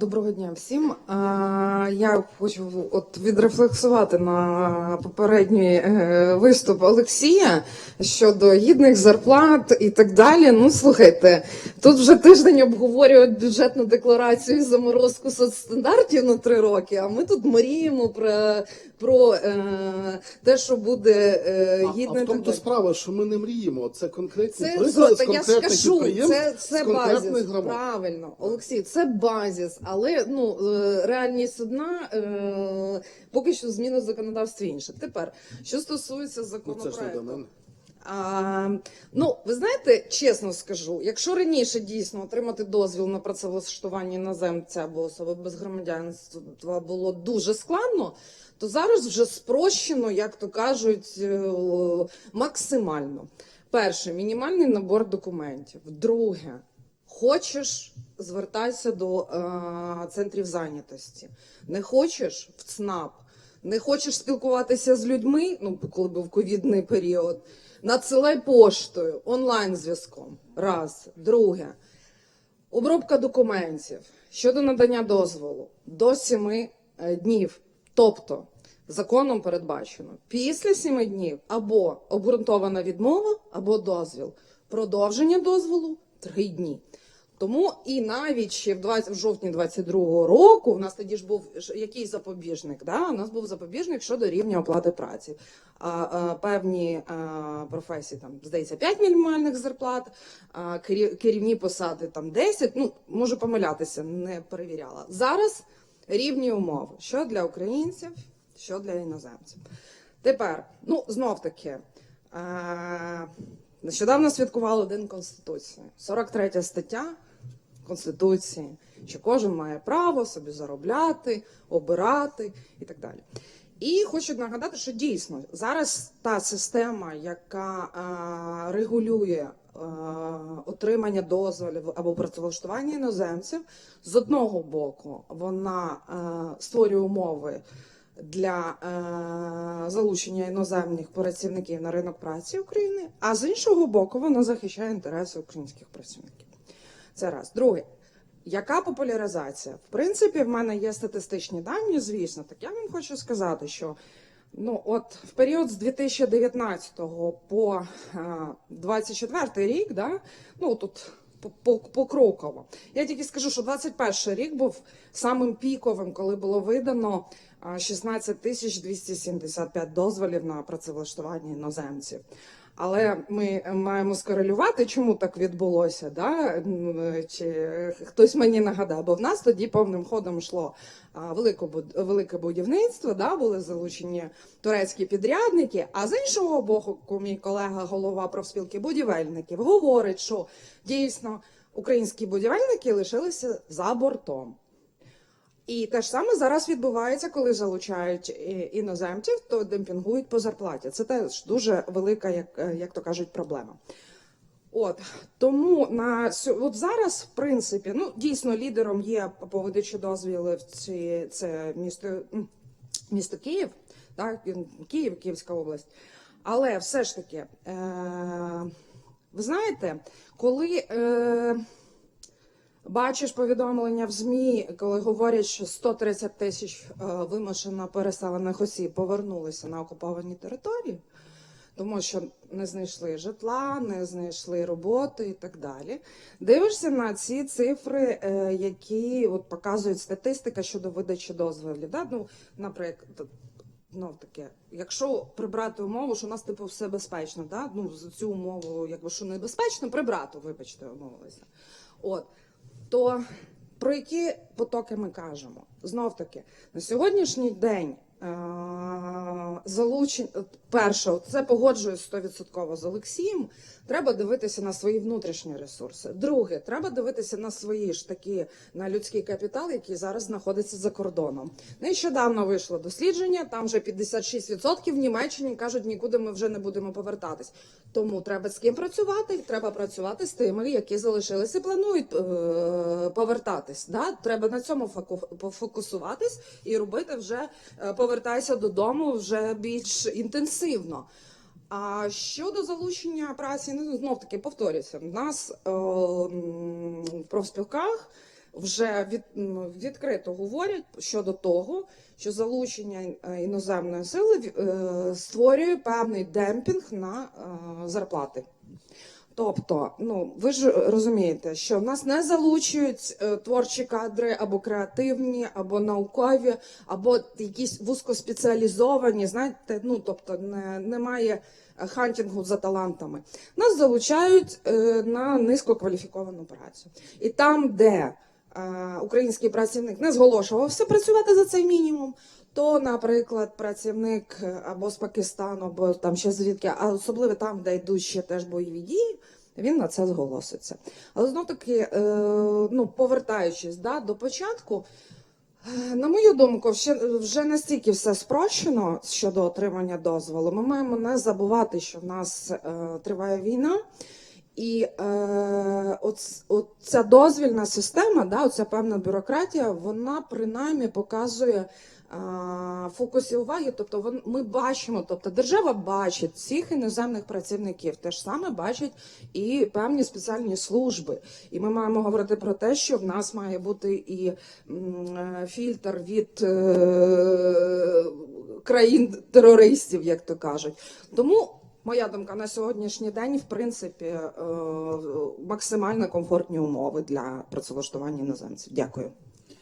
Доброго дня всім. А, Я хочу от відрефлексувати на попередній е, виступ Олексія щодо гідних зарплат і так далі. Ну слухайте, тут вже тиждень обговорюють бюджетну декларацію і заморозку соцстандартів на три роки. А ми тут мріємо про, про е, те, що буде е, гідне. а і в тому то справа, що ми не мріємо. Це конкретні Це приклади з я конкретних кажу, підприємств, це, це з конкретних базис. громад. Правильно, Олексій, це базис, але ну е, реальність одна, е, поки що зміни в законодавстві інше. Тепер, що стосується Ну, законопроекту. мене. А, ну, ви знаєте, чесно скажу, якщо раніше дійсно отримати дозвіл на працевлаштування іноземця або особи без громадянства було дуже складно, то зараз вже спрощено, як то кажуть, е, максимально. Перше, мінімальний набор документів. Друге, хочеш, звертайся до е, центрів зайнятості. Не хочеш в ЦНАП. Не хочеш спілкуватися з людьми, ну коли був ковідний період. Надсилай поштою, онлайн зв'язком. Раз. Друге. Обробка документів щодо надання дозволу до 7 днів. Тобто законом передбачено після 7 днів або обґрунтована відмова, або дозвіл. Продовження дозволу 3 дні. Тому і навіть ще в 20, в жовтні 22-го року у нас тоді ж був ж- який запобіжник? Да? У нас був запобіжник щодо рівня оплати праці. А, а, певні а, професії там здається 5 мінімальних зарплат, а, керівні посади там 10. Ну можу помилятися, не перевіряла. Зараз рівні умови, що для українців, що для іноземців. Тепер, ну знов таки. А, Нещодавно святкували День Конституції. 43 стаття Конституції, що кожен має право собі заробляти, обирати і так далі. І хочу нагадати, що дійсно зараз та система, яка а, регулює а, отримання дозволів або працевлаштування іноземців, з одного боку вона а, створює умови для е, залучення іноземних працівників на ринок праці України, а з іншого боку, вона захищає інтереси українських працівників. Це раз. Друге. Яка популяризація? В принципі, в мене є статистичні дані, звісно. Так я вам хочу сказати, що ну, от в період з 2019 по е, 24 рік, да, ну тут по- по- покроково. Я тільки скажу, що 21 рік був самим піковим, коли було видано 16 тисяч 275 дозволів на працевлаштування іноземців. Але ми маємо скорелювати, чому так відбулося, да? Чи хтось мені нагадав, бо в нас тоді повним ходом йшло велике будівництво, да? були залучені турецькі підрядники. А з іншого боку, мій колега, голова профспілки будівельників, говорить, що дійсно українські будівельники лишилися за бортом. І те ж саме зараз відбувається, коли залучають е, іноземців, то демпінгують по зарплаті. Це теж дуже велика, як, е, як то кажуть, проблема. От тому на от зараз, в принципі, ну дійсно лідером є по видачі дозвілів ці це місто, місто Київ, так Київ, Київська область. Але все ж таки, е, ви знаєте, коли. Е, Бачиш повідомлення в ЗМІ, коли говорять, що 130 тисяч е, вимушено переселених осіб повернулися на окуповані території, тому що не знайшли житла, не знайшли роботи і так далі. Дивишся на ці цифри, е, які от показують статистика щодо видачі дозволів. Да? Ну, наприклад, ну таке, якщо прибрати умову, що у нас типу все безпечно, да? ну цю умову, якби що небезпечно, прибрати, вибачте, умовилися. От то про які потоки ми кажемо? Знов таки, на сьогоднішній день залучень, от перше, це погоджуюсь 100% з Олексієм. Треба дивитися на свої внутрішні ресурси. Друге, треба дивитися на свої ж такі на людський капітал, який зараз знаходиться за кордоном. Нещодавно вийшло дослідження. Там вже 56% в Німеччині кажуть, нікуди ми вже не будемо повертатись. Тому треба з ким працювати. Треба працювати з тими, які залишилися, планують е- повертатись. Да? Треба на цьому фоку- пофокусуватись і робити вже е, повертайся додому вже більш інтенсивно. А щодо залучення праці, ну знов таки повторюся, в нас е, в профспілках вже від, відкрито говорять щодо того, що залучення е, іноземної сили е, створює певний демпінг на е, зарплати. Тобто, ну ви ж розумієте, що в нас не залучують е, творчі кадри або креативні, або наукові, або якісь вузькоспеціалізовані. Знаєте, ну тобто не, немає хантінгу за талантами. Нас залучають е, на низькокваліфіковану працю. І там, де український працівник не зголошувався працювати за цей мінімум. То, наприклад, працівник е, або з Пакистану, або там ще звідки, а особливо там, де йдуть ще теж бойові дії, він на це зголоситься. Але знов таки, е, ну, повертаючись да, до початку, е, на мою думку, ще, вже настільки все спрощено щодо отримання дозволу. Ми маємо не забувати, що в нас е, триває війна. І е, оц, оця дозвільна система, да, оця певна бюрократія, вона принаймні показує е, фокусі уваги. Тобто вон, ми бачимо, тобто держава бачить всіх іноземних працівників, те ж саме бачить і певні спеціальні служби. І ми маємо говорити про те, що в нас має бути і е, фільтр від е, країн терористів, як то кажуть. Тому. Моя думка на сьогоднішній день, в принципі, е, максимально комфортні умови для працевлаштування іноземців. Дякую.